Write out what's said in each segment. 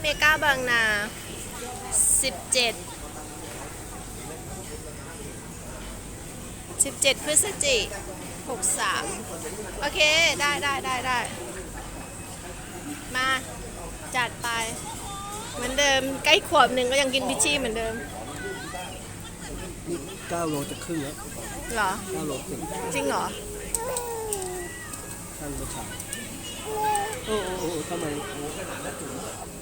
เมกาบางนาสิบเจ็ดสิบเจ็ดพฤศจิหกสามโอเค ได้ได้ได้ได้ มาจัดไป เหมือนเดิม ใกล้ขวบหนึ่งก็ยังกินพิชชี่เหมือนเดิม นี่เก้าโลจะครึ่งแล้วเหรอ เก้าโลครึ่งจริงเหรอท่านประชาโอ้โอ้โอ้ทำไมอะไรลูกเอา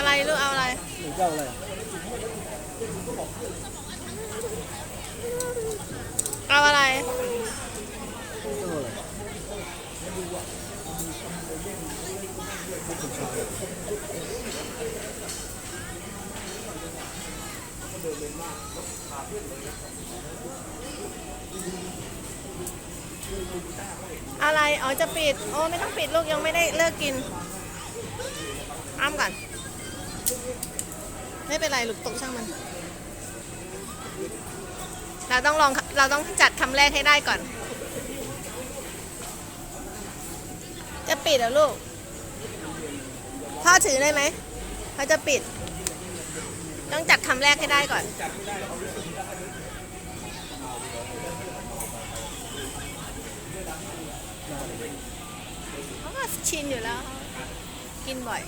อะไรหนึ่งเก้าอะไรอะเอาอะไรเก้าอะไร อะไร อ๋อ จะปิด โอ้ ไม่ต้องปิดลูกยังไม่ได้เลิกกินอ้ามก่อน ไม่เป็นไรลูกตกช่างมัน เราต้องลองเราต้องจัดคำแรกให้ได้ก่อน จะปิดเหรอลูก พ่อถือได้ไหมเขาจะปิด ต้องจัดคำแรกให้ได้ก่อนเขาก็ชินอยู่แล้ว กินบ่อย